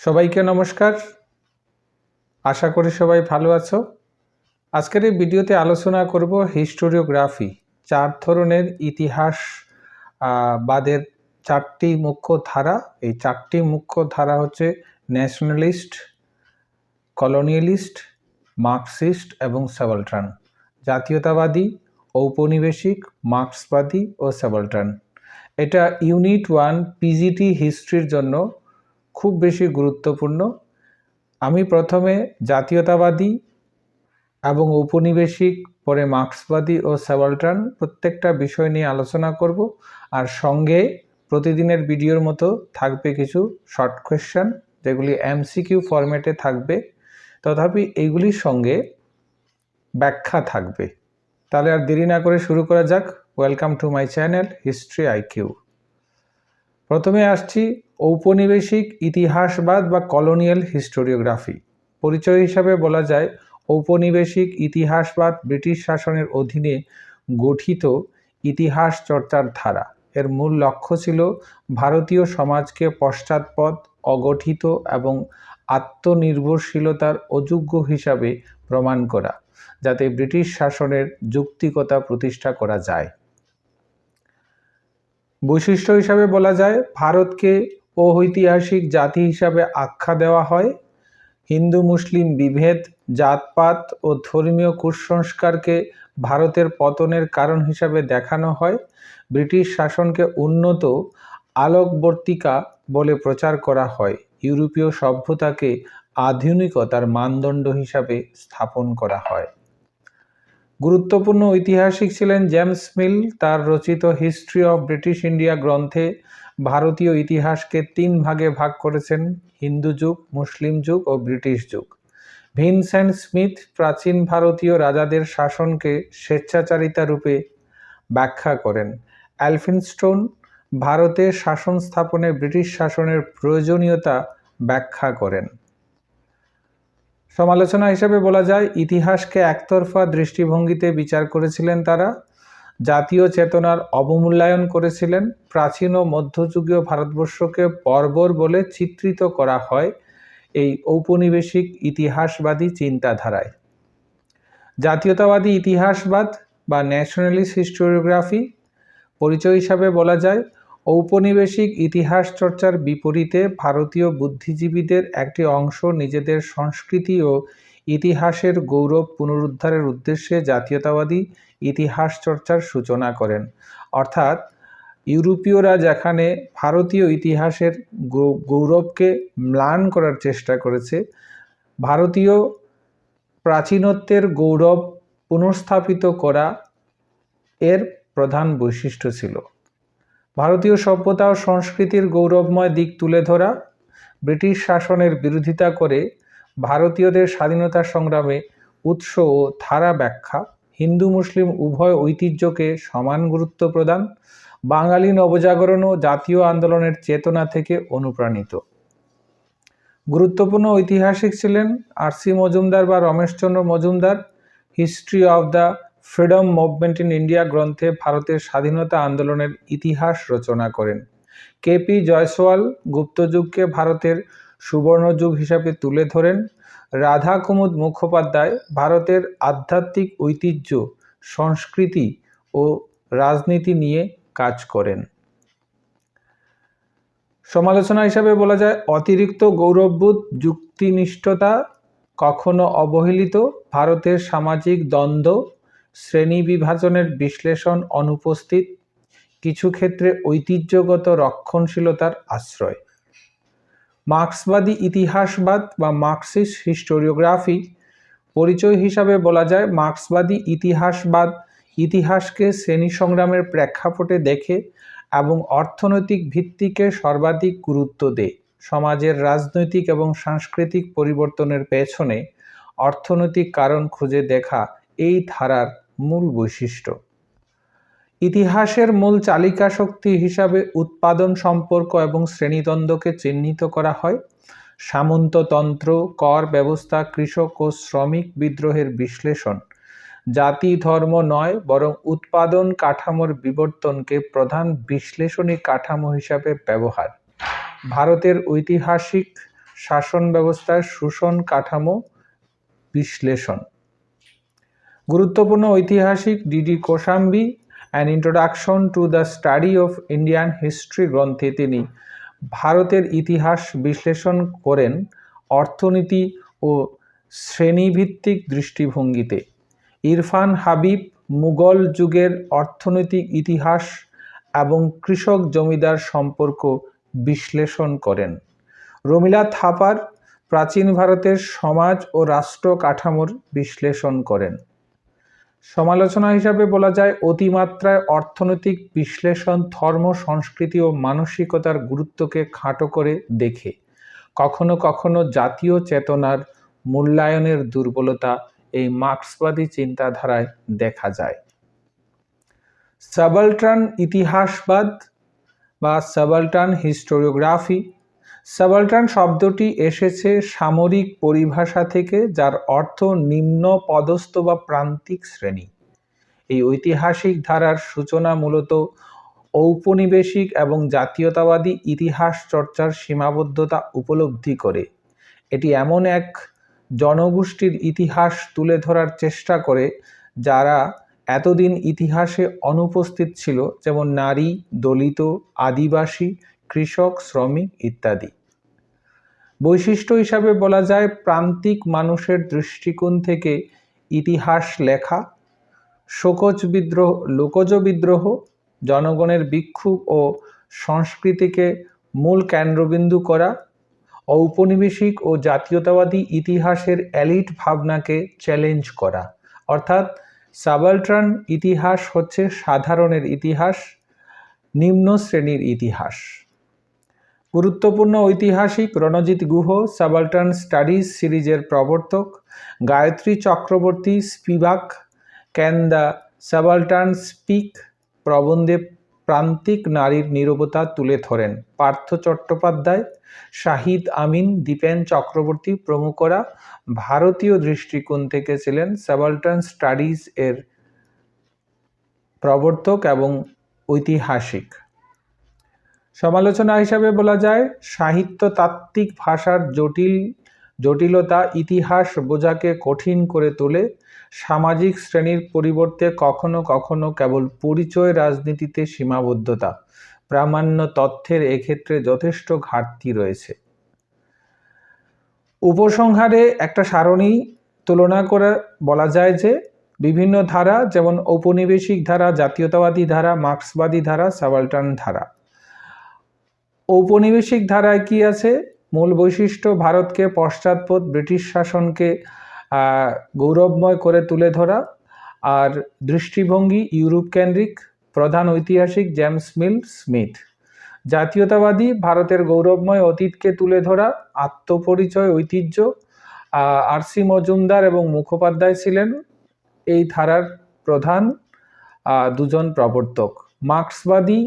সবাইকে নমস্কার। আশা করি সবাই ভালো আছো। আজকের এই ভিডিওতে আলোচনা করব হিস্টোরিওগ্রাফি, চার ধরনের ইতিহাস বাদের চারটি মুখ্য ধারা। এই চারটি মুখ্য ধারা হচ্ছে ন্যাশনালিস্ট, কলোনিয়ালিস্ট, মার্কসিস্ট এবং সাবালট্রান। জাতীয়তাবাদী, ঔপনিবেশিক, মার্ক্সবাদী ও সাবালট্রান। এটা ইউনিট ওয়ান পিজিটি হিস্ট্রির জন্য খুব বেশি গুরুত্বপূর্ণ। আমি প্রথমে জাতীয়তাবাদী এবং ঔপনিবেশিক, পরে মার্ক্সবাদী ও সাবালট্রান প্রত্যেকটা বিষয় নিয়ে আলোচনা করব। আর সঙ্গে প্রতিদিনের ভিডিওর মতো থাকবে কিছু শর্ট কোয়েশ্চেন, যেগুলি এমসিকিউ ফরম্যাটে থাকবে। তথাপি এইগুলির সঙ্গে ব্যাখ্যা থাকবে। তাহলে আর দেরি না করে শুরু করা যাক। Welcome to my channel, history IQ প্রথমে আসছি ঔপনিবেশিক ইতিহাসবাদ বা কলোনিয়াল হিস্টোরিওগ্রাফি পরিচয় হিসাবে বলা যায়, ঔপনিবেশিক ইতিহাসবাদ ব্রিটিশ শাসনের অধীনে গঠিত ইতিহাস চর্চার ধারা। এর মূল লক্ষ্য ছিল ভারতীয় সমাজকে পশ্চাৎপদ, অগঠিত এবং আত্মনির্ভরশীলতার অযোগ্য হিসাবে প্রমাণ করা, যাতে ব্রিটিশ শাসনের যুক্তিকতা প্রতিষ্ঠা করা যায়। বৈশিষ্ট্য হিসাবে বলা যায়, ভারতকে ঐতিহাসিক জাতি হিসাবে আখ্যা দেওয়া হয়। হিন্দু, মুসলিম বিভেদ, জাতপাত ও ধর্মীয় কুসংস্কারকে ভারতের পতনের কারণ হিসাবে দেখানো হয়। ব্রিটিশ শাসনকে উন্নত আলোকবর্তিকা বলে প্রচার করা হয়। ইউরোপীয় সভ্যতাকে আধুনিকতার মানদণ্ড হিসাবে স্থাপন করা হয়। গুরুত্বপূর্ণ ঐতিহাসিক ছিলেন জেমস মিল, তার রচিত হিস্ট্রি অফ ব্রিটিশ ইন্ডিয়া গ্রন্থে ভারতীয় ইতিহাসকে তিন ভাগে ভাগ করেছেন, হিন্দু যুগ, মুসলিম যুগ ও ব্রিটিশ যুগ। ভিনসেন্ট স্মিথ প্রাচীন ভারতীয় রাজাদের শাসনকে স্বেচ্ছাচারিতা রূপে ব্যাখ্যা করেন। অ্যালফিনস্টোন ভারতে শাসন স্থাপনে ব্রিটিশ শাসনের প্রয়োজনীয়তা ব্যাখ্যা করেন। সমালোচনা হিসেবে বলা যায়, ইতিহাসকে একতরফা দৃষ্টিভঙ্গিতে বিচার করেছিলেন তারা, জাতীয় চেতনার অবমূল্যায়ন করেছিলেন, প্রাচীন ও মধ্যযুগীয় ভারতবর্ষকে বর্বর বলে চিত্রিত করা হয় এই ঔপনিবেশিক ইতিহাসবাদী চিন্তাধারায়। জাতীয়তাবাদী ইতিহাসবাদ বা ন্যাশনালিস্ট হিস্টোরিওগ্রাফি, পরিচয় হিসাবে বলা যায় ঔপনিবেশিক ইতিহাস চর্চার বিপরীতে ভারতীয় বুদ্ধিজীবীদের একটি অংশ নিজেদের সংস্কৃতি ও ইতিহাসের গৌরব পুনরুদ্ধারের উদ্দেশ্যে জাতীয়তাবাদী ইতিহাস চর্চার সূচনা করেন। অর্থাৎ ইউরোপীয়রা যেখানে ভারতীয় ইতিহাসের গৌরবকে ম্লান করার চেষ্টা করেছে, ভারতীয় প্রাচীনত্বের গৌরব পুনঃস্থাপিত করা এর প্রধান বৈশিষ্ট্য ছিল। ভারতীয় সভ্যতা ও সংস্কৃতির গৌরবময় দিক তুলে ধরা, ব্রিটিশ শাসনের বিরোধিতা করে ভারতীয়দের স্বাধীনতা সংগ্রামে উৎস ও ধারা ব্যাখ্যা, হিন্দু মুসলিম উভয় ঐতিহ্যকে সমান গুরুত্ব প্রদান, বাঙালি নবজাগরণ ও জাতীয় আন্দোলনের চেতনা থেকে অনুপ্রাণিত। গুরুত্বপূর্ণ ঐতিহাসিক ছিলেন আর সি মজুমদার বা Rameshchandra Majumdar, history of the freedom movement in India গ্রন্থে ভারতের স্বাধীনতা আন্দোলনের ইতিহাস রচনা করেন। কেপি জয়সওয়াল গুপ্তযুগকে ভারতের সুবর্ণযুগ হিসাবে তুলে ধরেন। রাধা কুমুদ মুখোপাধ্যায় ভারতের আধ্যাত্মিক ঐতিহ্য, সংস্কৃতি ও রাজনীতি নিয়ে কাজ করেন। সমালোচনা হিসাবে বলা যায়, অতিরিক্ত গৌরববোধ, যুক্তিনিষ্ঠতা কখনো অবহেলিত, ভারতের সামাজিক দ্বন্দ্ব শ্রেণি বিভাজনের বিশ্লেষণ অনুপস্থিত, কিছু ক্ষেত্রে ঐতিহ্যগত রক্ষণশীলতার আশ্রয়। মার্ক্সবাদী ইতিহাসবাদ বা মার্কসিস্ট হিস্টোরিওগ্রাফি পরিচয় হিসাবে বলা যায়, মার্ক্সবাদী ইতিহাসবাদ ইতিহাসকে শ্রেণি সংগ্রামের প্রেক্ষাপটে দেখে এবং অর্থনৈতিক ভিত্তিকে সর্বাধিক গুরুত্ব দেয়। সমাজের রাজনৈতিক এবং সাংস্কৃতিক পরিবর্তনের পেছনে অর্থনৈতিক কারণ খুঁজে দেখা এই ধারার মূল বৈশিষ্ট্য। ইতিহাসের মূল চালিকা শক্তি হিসাবে উৎপাদন সম্পর্ক এবং শ্রেণীদ্বন্দ্বকে চিহ্নিত করা হয়। সামন্ততন্ত্র কর ব্যবস্থা, কৃষক ও শ্রমিক বিদ্রোহের বিশ্লেষণ। জাতি ধর্ম নয়, বরং উৎপাদন কাঠামোর বিবর্তনকে প্রধান বিশ্লেষণী কাঠামো হিসাবে ব্যবহার। ভারতের ঐতিহাসিক শাসন ব্যবস্থার শোষণ কাঠামো বিশ্লেষণ। গুরুত্বপূর্ণ ঐতিহাসিক DD Kosambi an introduction to the study of Indian history গ্রন্থে তিনি ভারতের ইতিহাস বিশ্লেষণ করেন অর্থনীতি ও শ্রেণীভিত্তিক দৃষ্টিভঙ্গিতে। ইরফান হাবিব মুঘল যুগের অর্থনৈতিক ইতিহাস এবং কৃষক জমিদার সম্পর্ক বিশ্লেষণ করেন। রমিলা থাপার প্রাচীন ভারতের সমাজ ও রাষ্ট্র কাঠামোর বিশ্লেষণ করেন। সমালোচনা হিসাবে বলা যায় অতিমাত্রায় অর্থনৈতিক বিশ্লেষণ, ধর্ম, সংস্কৃতি ও মানসিকতার গুরুত্বকে খাটো করে দেখে। কখনো কখনো জাতীয় চেতনার মূল্যায়নের দুর্বলতা এই মার্ক্সবাদী চিন্তাধারায় দেখা যায়। সাবাল্টান ইতিহাসবাদ বা সাবাল্টান হিস্টোরিওগ্রাফি সাবাল্টান শব্দটি এসেছে সামরিক পরিভাষা থেকে, যার অর্থ নিম্ন পদস্থ বা প্রান্তিক শ্রেণি। এই ঐতিহাসিক ধারার সূচনা মূলত ঔপনিবেশিক এবং জাতীয়তাবাদী ইতিহাস চর্চার সীমাবদ্ধতা উপলব্ধি করে। এটি এমন এক জনগোষ্ঠীর ইতিহাস তুলে ধরার চেষ্টা করে, যারা এতদিন ইতিহাসে অনুপস্থিত ছিল, যেমন নারী, দলিত, আদিবাসী কৃষক, শ্রমিক ইত্যাদি। বৈশিষ্ট্য হিসাবে বলা যায়, প্রান্তিক মানুষের দৃষ্টিকোণ থেকে ইতিহাস লেখা, শোকজ বিদ্রোহ, লোকজ বিদ্রোহ, জনগণের বিক্ষোভ ও সংস্কৃতিকে মূল কেন্দ্রবিন্দু করা, ঔপনিবেশিক ও জাতীয়তাবাদী ইতিহাসের অ্যালিট ভাবনাকে চ্যালেঞ্জ করা। অর্থাৎ সাবাল্ট্রান ইতিহাস হচ্ছে সাধারণের ইতিহাস, নিম্ন শ্রেণির ইতিহাস। গুরুত্বপূর্ণ ঐতিহাসিক রণজিৎ গুহ সাবাল্টান স্টাডিজ সিরিজের প্রবর্তক, Gayatri Chakravorty Spivak can the subaltern speak প্রবন্ধে প্রান্তিক নারীর নিরবতা তুলে ধরেন। পার্থ চট্টোপাধ্যায়, শাহিদ আমিন, দীপেন চক্রবর্তী প্রমুখরা ভারতীয় দৃষ্টিকোণ থেকে ছিলেন সাবাল্টান স্টাডিজ এর প্রবর্তক এবং ঐতিহাসিক। সমালোচনা হিসাবে বলা যায় সাহিত্য তাত্ত্বিক ভাষার জটিল, জটিলতা, ইতিহাস বোঝাকে কঠিন করে তোলে। সামাজিক শ্রেণির পরিবর্তে কখনো কখনো কেবল পরিচয় রাজনীতিতে সীমাবদ্ধতা। প্রামাণ্য তথ্যের এক্ষেত্রে যথেষ্ট ঘাটতি রয়েছে। উপসংহারে একটা সারণী তুলনা করে বলা যায় যে, বিভিন্ন ধারা যেমন ঔপনিবেশিক ধারা, জাতীয়তাবাদী ধারা, মার্ক্সবাদী ধারা সাবাল্টান ধারা। ঔপনিবেশিক ধারায় কি আছে? মূল বৈশিষ্ট্য, ভারতকে পশ্চাৎপদ ব্রিটিশ শাসনকে গৌরবময় করে তুলে ধরা। আর দৃষ্টিভঙ্গি ইউরোপ কেন্দ্রিক প্রধান ঐতিহাসিক জেমস মিল স্মিথ। জাতীয়তাবাদী, ভারতের গৌরবময় অতীতকে তুলে ধরা, আত্মপরিচয়, ঐতিহ্য। আরসি মজুমদার এবং মুখোপাধ্যায় ছিলেন এই ধারার প্রধান দুজন প্রবর্তক। মার্ক্সবাদী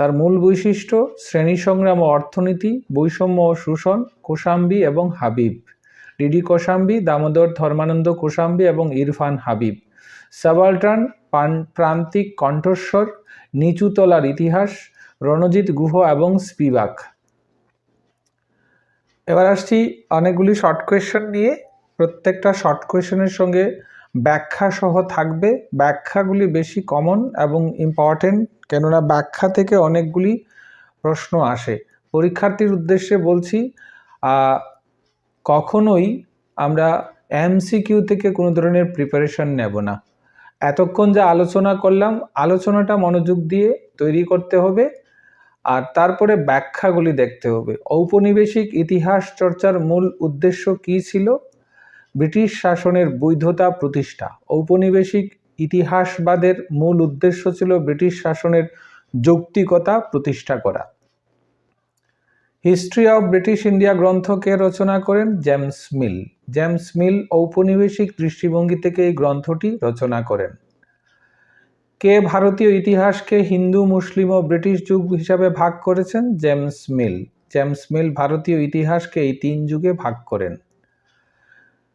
তার মূল বৈশিষ্ট্য শ্রেণি সংগ্রাম ও অর্থনীতি, বৈষম্য ও শোষণ, কোশাম্বি এবং হাবিব। ডিডি কোশাম্বি, দামোদর ধর্মানন্দ কোশাম্বি এবং ইরফান হাবিব। সাবাল্টান প্রান্তিক কণ্ঠস্বর, নিচুতলার ইতিহাস, রণজিৎ গুহ এবং স্পিবাক। এবার আসছি অনেকগুলি শর্ট কোয়েশ্চেন নিয়ে। প্রত্যেকটা শর্ট কোয়েশ্চেনের সঙ্গে ব্যাখ্যা সহ থাকবে। ব্যাখ্যাগুলি বেশি কমন এবং ইম্পর্টেন্ট কেননা ব্যাখ্যা থেকে অনেকগুলি প্রশ্ন আসে। পরীক্ষার্থীর উদ্দেশ্যে বলছি কখনোই আমরা এমসিকিউ থেকে কোনো ধরনের প্রিপারেশন নেব না। এতক্ষণ যা আলোচনা করলাম, আলোচনাটা মনোযোগ দিয়ে তৈরি করতে হবে আর তারপরে ব্যাখ্যাগুলি দেখতে হবে। ঔপনিবেশিক ইতিহাস চর্চার মূল উদ্দেশ্য কী ছিল? ব্রিটিশ শাসনের বৈধতা প্রতিষ্ঠা। ঔপনিবেশিক ইতিহাসবাদের মূল উদ্দেশ্য ছিল ব্রিটিশ শাসনের যৌক্তিকতা প্রতিষ্ঠা করা। হিস্ট্রি অব ব্রিটিশ ইন্ডিয়া গ্রন্থকে রচনা করেন জেমস মিল। জেমস মিল ঔপনিবেশিক দৃষ্টিভঙ্গি থেকে এই গ্রন্থটি রচনা করেন। কে ভারতীয় ইতিহাসকে হিন্দু, মুসলিম ও ব্রিটিশ যুগ হিসাবে ভাগ করেছেন? জেমস মিল। জেমস মিল ভারতীয় ইতিহাসকে এই তিন যুগে ভাগ করেন।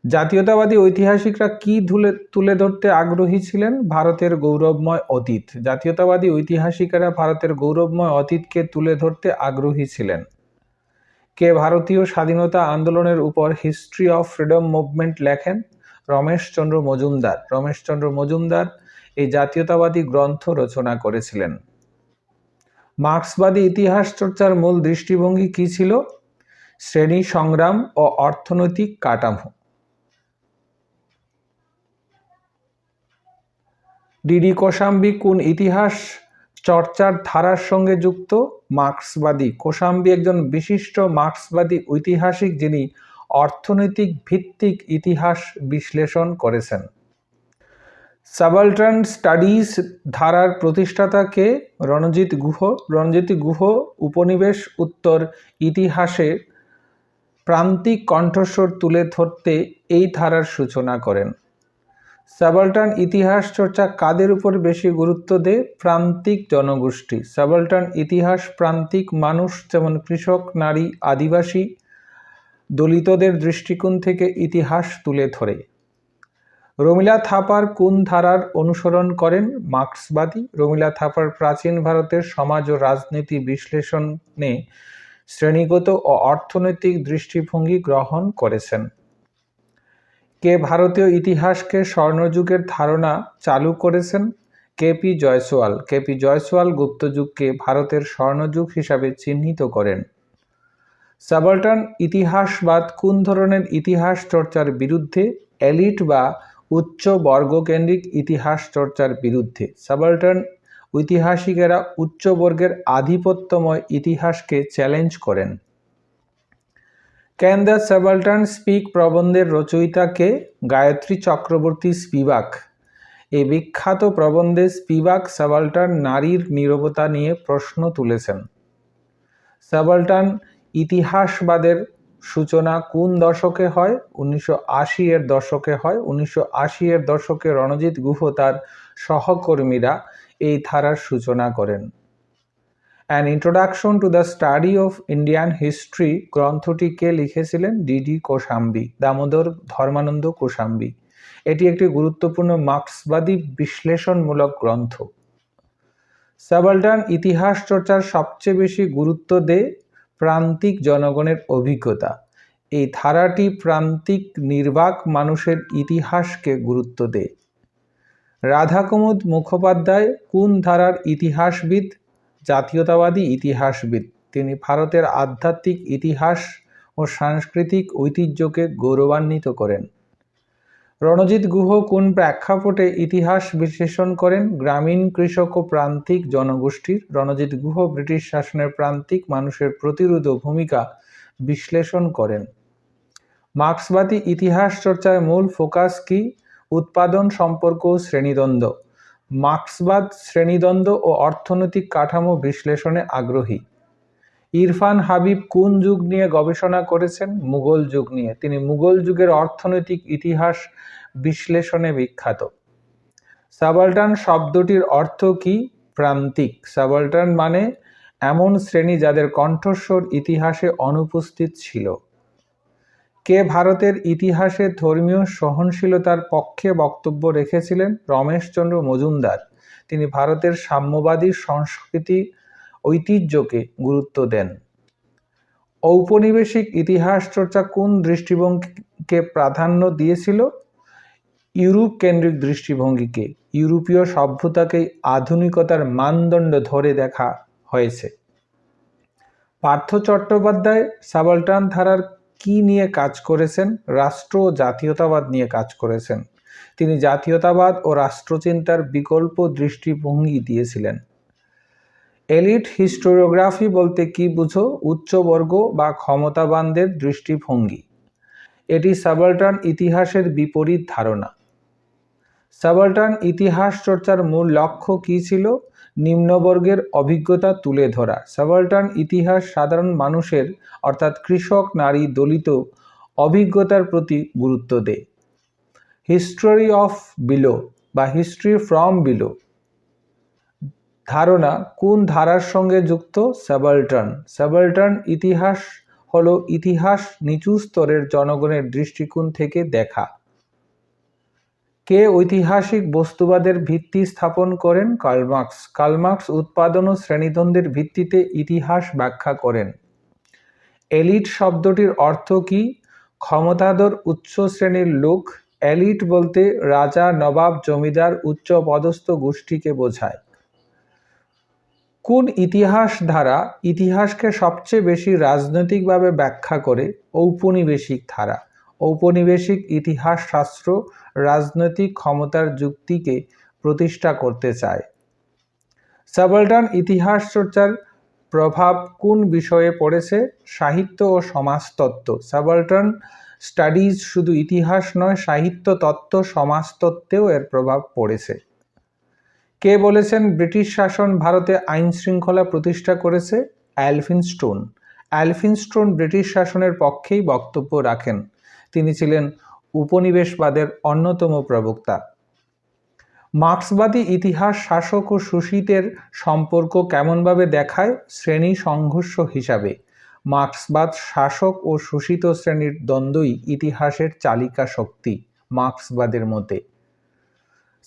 জাতীয়তাবাদী ঐতিহাসিকরা কি তুলে তুলে ধরতে আগ্রহী ছিলেন? ভারতের গৌরবময় অতীত। জাতীয়তাবাদী ঐতিহাসিকেরা ভারতের গৌরবময় অতীতকে তুলে ধরতে আগ্রহী ছিলেন। কে ভারতীয় স্বাধীনতা আন্দোলনের উপর হিস্ট্রি অফ ফ্রিডম মুভমেন্ট লেখেন? রমেশচন্দ্র মজুমদার। রমেশচন্দ্র মজুমদার এই জাতীয়তাবাদী গ্রন্থ রচনা করেছিলেন। মার্ক্সবাদী ইতিহাস চর্চার মূল দৃষ্টিভঙ্গি কী ছিল? শ্রেণি সংগ্রাম ও অর্থনৈতিক কাঠামো। ডিডি কোশাম্বি কোন ইতিহাস চর্চার ধারার সঙ্গে যুক্ত? মার্ক্সবাদী। কোশাম্বি একজন বিশিষ্ট মার্ক্সবাদী ঐতিহাসিক যিনি অর্থনৈতিক ভিত্তিক ইতিহাস বিশ্লেষণ করেছেন। সাবাল্টার্ন স্টাডিজ ধারার প্রতিষ্ঠাতাকে রণজিৎ গুহ। রণজিৎ গুহ উপনিবেশ উত্তর ইতিহাসে প্রান্তিক কণ্ঠস্বর তুলে ধরতে এই ধারার সূচনা করেন। সাবাল্টার্ন ইতিহাস চর্চা কাদের উপর বেশি গুরুত্ব দেয়? প্রান্তিক জনগোষ্ঠী। সাবাল্টার্ন ইতিহাস প্রান্তিক মানুষ যেমন কৃষক, নারী, আদিবাসী, দলিতদের দৃষ্টিকোণ থেকে ইতিহাস তুলে ধরে। রমিলা থাপার কোন ধারার অনুসরণ করেন? মার্ক্সবাদী। রমিলা থাপার প্রাচীন ভারতের সমাজ ও রাজনীতি বিশ্লেষণে শ্রেণীগত ও অর্থনৈতিক দৃষ্টিভঙ্গি গ্রহণ করেছেন। কে ভারতীয় ইতিহাসকে স্বর্ণযুগের ধারণা চালু করেছেন? কেপি জয়সওয়াল। কেপি জয়সওয়াল গুপ্তযুগকে ভারতের স্বর্ণযুগ হিসাবে চিহ্নিত করেন। সাবাল্টার্ন ইতিহাসবাদ কোন ধরনের ইতিহাস চর্চার বিরুদ্ধে? এলিট বা উচ্চ বর্গকেন্দ্রিক ইতিহাস চর্চার বিরুদ্ধে। সাবাল্টার্ন ঐতিহাসিকেরা উচ্চবর্গের আধিপত্যময় ইতিহাসকে চ্যালেঞ্জ করেন। ক্যান দ্য সাবাল্টার্ন স্পিক প্রবন্ধের রচয়িতাকে গায়ত্রী চক্রবর্তী স্পিবাক? এই বিখ্যাত প্রবন্ধে স্পিবাক সাবাল্টার্ন নারীর নিরবতা নিয়ে প্রশ্ন তুলেছেন। সাবাল্টার্ন ইতিহাসবাদের সূচনা কোন দশকে হয়? উনিশশো আশি এর দশকে হয়। উনিশশো আশি এর দশকে রণজিৎ গুহ তার সহকর্মীরা এই ধারার সূচনা করেন। An introduction to the study of Indian history গ্রন্থটি কে লিখেছিলেন? ডিডি কোশাম্বি, দামোদর ধর্মানন্দ কোশাম্বি। এটি একটি গুরুত্বপূর্ণ মার্ক্সবাদী বিশ্লেষণমূলক গ্রন্থ। সাবাল্টান ইতিহাস চর্চার সবচেয়ে বেশি গুরুত্ব দেয় প্রান্তিক জনগণের অভিজ্ঞতা। এই ধারাটি প্রান্তিক নির্বাক মানুষের ইতিহাসকে গুরুত্ব দেয়। রাধাকুমুদ মুখোপাধ্যায় কোন ধারার ইতিহাসবিদ? জাতীয়তাবাদী ইতিহাসবিদ। তিনি ভারতের আধ্যাত্মিক ইতিহাস ও সাংস্কৃতিক ঐতিহ্যকে গৌরবান্বিত করেন। রণজিৎ গুহ কোন প্রেক্ষাপটে ইতিহাস বিশ্লেষণ করেন? গ্রামীণ কৃষক ও প্রান্তিক জনগোষ্ঠীর। রণজিৎ গুহ ব্রিটিশ শাসনের প্রান্তিক মানুষের প্রতিরোধ ভূমিকা বিশ্লেষণ করেন। মার্ক্সবাদী ইতিহাস চর্চায় মূল ফোকাস কি? উৎপাদন সম্পর্ক শ্রেণীদ্বন্দ্ব। মার্ক্সবাদ, শ্রেণীদ্বন্দ্ব ও অর্থনৈতিক কাঠামো বিশ্লেষণে আগ্রহী। ইরফান হাবিব কোন যুগ নিয়ে গবেষণা করেছেন? মুঘল যুগ নিয়ে। তিনি মুঘল যুগের অর্থনৈতিক ইতিহাস বিশ্লেষণে বিখ্যাত। সাবাল্টান শব্দটির অর্থ কি? প্রান্তিক। সাবাল্টান মানে এমন শ্রেণি যাদের কণ্ঠস্বর ইতিহাসে অনুপস্থিত ছিল। কে ভারতের ইতিহাসে ধর্মীয় সহনশীলতার পক্ষে বক্তব্য রেখেছিলেন রমেশচন্দ্র মজুমদার? তিনি ভারতের সাম্যবাদী সংস্কৃতি ঐতিহ্যকে গুরুত্ব দেন। ঔপনিবেশিক ইতিহাস চর্চা কোন দৃষ্টিভঙ্গিকে প্রাধান্য দিয়েছিল? ইউরোপ কেন্দ্রিক দৃষ্টিভঙ্গিকে, ইউরোপীয় সভ্যতাকেই আধুনিকতার মানদণ্ড ধরে দেখা হয়েছে। পার্থ চট্টোপাধ্যায় সাবাল্টান ধারার কি নিয়ে কাজ করেছেন? রাষ্ট্র ও জাতীয়তাবাদ নিয়ে কাজ করেছেন। তিনি জাতীয়তাবাদ ও রাষ্ট্রচিন্তার বিকল্প দৃষ্টিভঙ্গি দিয়েছিলেন। এলিট হিস্টোরিওগ্রাফি বলতে কি বুঝো? উচ্চবর্গ বা ক্ষমতাবানদের দৃষ্টিভঙ্গি। এটি সাবাল্টার্ন ইতিহাসের বিপরীত ধারণা। সাবাল্টার্ন ইতিহাস চর্চার মূল লক্ষ্য কী ছিল? নিম্নবর্গের অভিজ্ঞতা তুলে ধরা। সাবাল্টার্ন ইতিহাস সাধারণ মানুষের, অর্থাৎ কৃষক, নারী, দলিত অভিজ্ঞতার প্রতি গুরুত্ব দেয়। হিস্টোরি অফ বিলো বা হিস্ট্রি ফ্রম বিলো ধারণা কোন ধারার সঙ্গে যুক্ত? সাবাল্টার্ন সাবাল্টার্ন ইতিহাস হলো ইতিহাস নিচু স্তরের জনগণের দৃষ্টিকোণ থেকে দেখা। কে ঐতিহাসিক বস্তুবাদের ভিত্তি স্থাপন করেন কালমার্কস কালমার্কস উৎপাদন ও শ্রেণীদ্বন্দ্বের ভিত্তিতে ইতিহাস ব্যাখ্যা করেন। এলিট শব্দটির অর্থ কি? ক্ষমতাধর উচ্চ শ্রেণির লোক। এলিট বলতে রাজা, নবাব, জমিদার, উচ্চ পদস্থ গোষ্ঠীকে বোঝায়। কোন ইতিহাস ধারা ইতিহাসকে সবচেয়ে বেশি রাজনৈতিকভাবে ব্যাখ্যা করে? ঔপনিবেশিক ধারা। ঔপনিবেশিক ইতিহাস শাস্ত্র রাজনৈতিক ক্ষমতার যুক্তিকে প্রতিষ্ঠা করতে চায়। সাবলটান ইতিহাস চর্চার প্রভাব কোন বিষয়ে পড়েছে? সাহিত্য ও সমাজতত্ত্ব। সাবলটান স্টাডিজ শুধু ইতিহাস নয়, সাহিত্য তত্ত্ব, সমাজতত্ত্বেও এর প্রভাব পড়েছে। কে বলেছেন ব্রিটিশ শাসন ভারতে আইন শৃঙ্খলা প্রতিষ্ঠা করেছে? Elphinstone. Elphinstone British শাসনের পক্ষেই বক্তব্য রাখেন। তিনি ছিলেন উপনিবেশবাদের অন্যতম প্রবক্তা। মার্ক্সবাদী ইতিহাস শাসক ও শোষিতের সম্পর্ক কেমনভাবে দেখায় শ্রেণি সংঘর্ষ হিসাবে। মার্ক্সবাদ শাসক ও শোষিত শ্রেণির দ্বন্দ্বই ইতিহাসের চালিকা শক্তি মার্ক্সবাদের মতে।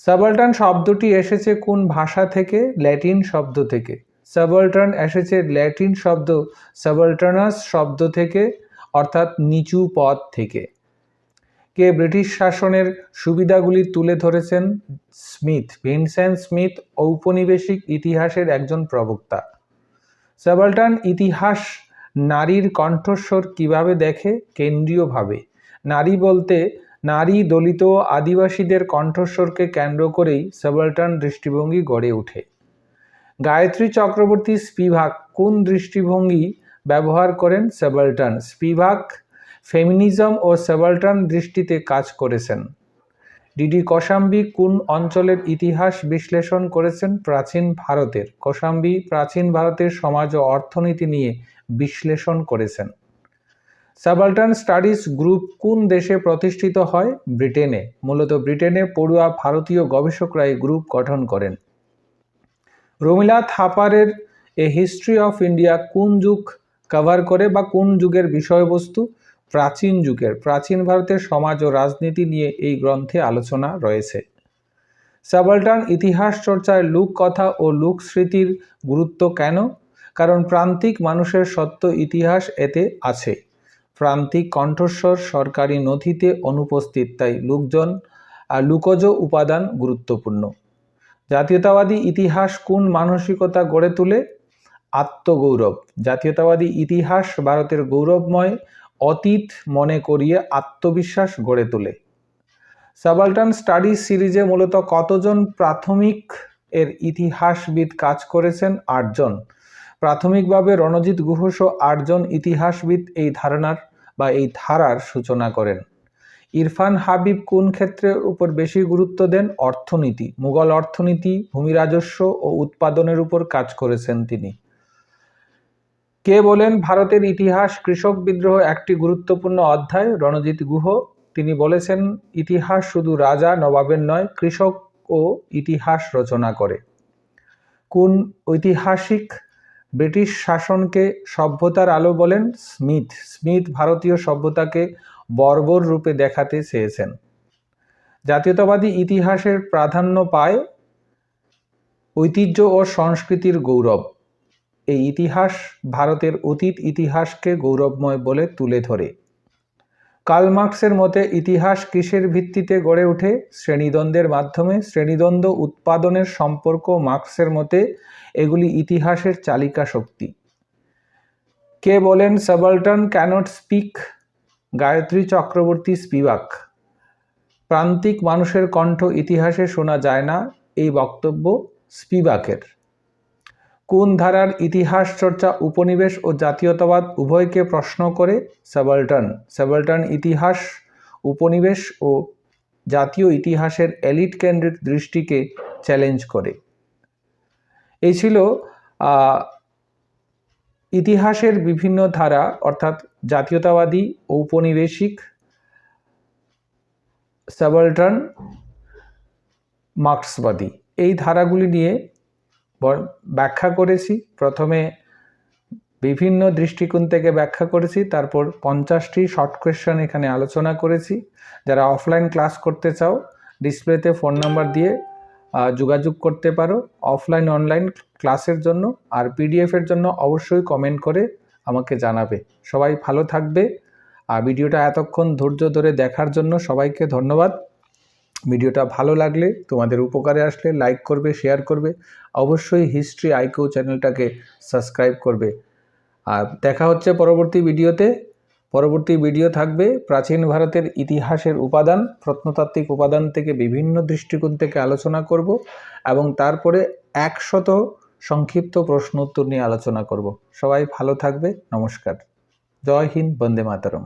সাবলটান শব্দটি এসেছে কোন ভাষা থেকে? ল্যাটিন শব্দ থেকে। সাবলটান এসেছে ল্যাটিন শব্দ সাবলটানাস শব্দ থেকে, অর্থাৎ নিচু পদ থেকে। কে ব্রিটিশ শাসনের সুবিধাগুলি তুলে ধরেছেন স্মিথ, ভিনসেন্ট স্মিথ, ঔপনিবেশিক ইতিহাসের একজন প্রবক্তা। সাবলটান ইতিহাস নারীর কণ্ঠস্বর কীভাবে দেখে? কেন্দ্রীয়ভাবে। নারী বলতে নারী দলিত আদিবাসীদের কণ্ঠস্বরকে কেন্দ্র করেই সাবলটান দৃষ্টিভঙ্গি গড়ে ওঠে। গায়ত্রী চক্রবর্তী স্পিভাক কোন দৃষ্টিভঙ্গি ব্যবহার করেন সাবলটান? স্পিভাক ফেমিনিজম ও সাবলটান দৃষ্টিতে কাজ করেছেন। ডিডি কসাম্বি কোন অঞ্চলের ইতিহাস বিশ্লেষণ করেছেন? প্রাচীন ভারতের। কসাম্বি প্রাচীন ভারতের সমাজ ও অর্থনীতি নিয়ে বিশ্লেষণ করেছেন। সাবাল্টান স্টাডিজ গ্রুপ কোন দেশে প্রতিষ্ঠিত হয়? ব্রিটেনে। মূলত ব্রিটেনে পড়ুয়া ভারতীয় গবেষকরা এই গ্রুপ গঠন করেন। রমিলা থাপারের এ হিস্ট্রি অফ ইন্ডিয়া কোন যুগ কভার করে বা কোন যুগের বিষয়বস্তু? প্রাচীন যুগের, প্রাচীন ভারতের সমাজ ও রাজনীতি নিয়ে এই গ্রন্থে আলোচনা রয়েছে। সাবাল্টান ইতিহাস চর্চায় লোককথা ও লোক স্মৃতির গুরুত্ব কেন? কারণ প্রান্তিক মানুষের সত্য ইতিহাস এতে আছে। প্রান্তিক কণ্ঠস্বর সরকারি নথিতে অনুপস্থিত, তাই লোকজন আর লুকজ উপাদান গুরুত্বপূর্ণ। জাতীয়তাবাদী ইতিহাস কোন মানসিকতা গড়ে তোলে? আত্মগৌরব। জাতীয়তাবাদী ইতিহাস ভারতের গৌরবময় অতীত মনে করিয়ে আত্মবিশ্বাস গড়ে তোলে। সাবাল্টান স্টাডি সিরিজে মূলত কতজন প্রাথমিক এর ইতিহাসবিদ কাজ করেছেন? আটজন। প্রাথমিকভাবে রণজিৎ ঘোষ ও আটজন ইতিহাসবিদ এই ধারণার বা এই ধারার সূচনা করেন। ইরফান হাবিব কোন ক্ষেত্রের উপর বেশি গুরুত্ব দেন? অর্থনীতি। মুঘল অর্থনীতি, ভূমি রাজস্ব ও উৎপাদনের উপর কাজ করেছেন তিনি। কে বলেন ভারতের ইতিহাস, কৃষক বিদ্রোহ একটি গুরুত্বপূর্ণ অধ্যায়? রণজিৎ গুহ, তিনি বলেছেন, ইতিহাস শুধু রাজা নবাবের নয়, কৃষক ও ইতিহাস রচনা করে। কোন ঐতিহাসিক ব্রিটিশ শাসনকে সভ্যতার আলো বলেন? স্মিথ। স্মিথ ভারতীয় সভ্যতাকে বর্বর রূপে দেখাতে চেয়েছেন। জাতীয়তাবাদী ইতিহাসের প্রাধান্য পায় ঐতিহ্য ও সংস্কৃতির গৌরব। এই ইতিহাস ভারতের অতীত ইতিহাসকে গৌরবময় বলে তুলে ধরে। কালমার্কসের মতে, ইতিহাস কিসের ভিত্তিতে গড়ে ওঠে? শ্রেণীদ্বন্দ্বের মাধ্যমে। শ্রেণীদ্বন্দ্ব উৎপাদনের সম্পর্ক মার্কসের মতে, এগুলি ইতিহাসের চালিকা শক্তি। কে বলেন, subaltern cannot speak? Gayatri Chakravorty Spivak. প্রান্তিক মানুষের কণ্ঠ ইতিহাসে শোনা যায় না। এই বক্তব্য স্পিবাকের। কোন ধারার ইতিহাস চর্চা উপনিবেশ ও জাতীয়তাবাদ উভয়কে প্রশ্ন করে? সাবাল্টন। সাবাল্টন ইতিহাস, উপনিবেশ ও জাতীয় ইতিহাসের এলিট কেন্দ্রিক দৃষ্টিকে চ্যালেঞ্জ করে। এই ছিল ইতিহাসের বিভিন্ন ধারা, অর্থাৎ জাতীয়তাবাদী ঔপনিবেশিক সাবাল্টান, মার্ক্সবাদী। এই ধারাগুলি নিয়ে ব্যাখ্যা করেছি। প্রথমে বিভিন্ন দৃষ্টিকোণ থেকে ব্যাখ্যা করেছি, তারপর পঞ্চাশটি শর্ট কোয়েশ্চেন এখানে আলোচনা করেছি। যারা অফলাইন ক্লাস করতে চাও ডিসপ্লেতে ফোন নাম্বার দিয়ে যোগাযোগ করতে পারো। অফলাইন অনলাইন ক্লাসের জন্য আর পিডিএফের জন্য অবশ্যই কমেন্ট করে আমাকে জানাবে। সবাই ভালো থাকবে। আর ভিডিওটা এতক্ষণ ধৈর্য ধরে দেখার জন্য সবাইকে ধন্যবাদ। ভিডিওটা ভালো লাগলে তোমাদের উপকারে আসলে লাইক করবে শেয়ার করবে। অবশ্যই হিস্ট্রি আইকিউ চ্যানেলটাকে সাবস্ক্রাইব করবে। আর দেখা হচ্ছে পরবর্তী ভিডিওতে। পরবর্তী ভিডিও থাকবে প্রাচীন ভারতের ইতিহাসের উপাদান, প্রত্নতাত্ত্বিক উপাদান থেকে বিভিন্ন দৃষ্টিকোণ থেকে আলোচনা করব এবং তারপরে একশত সংক্ষিপ্ত প্রশ্ন উত্তর নিয়ে আলোচনা করব। সবাই ভালো থাকবে। নমস্কার। জয় হিন্দ, বন্দে মাতরম।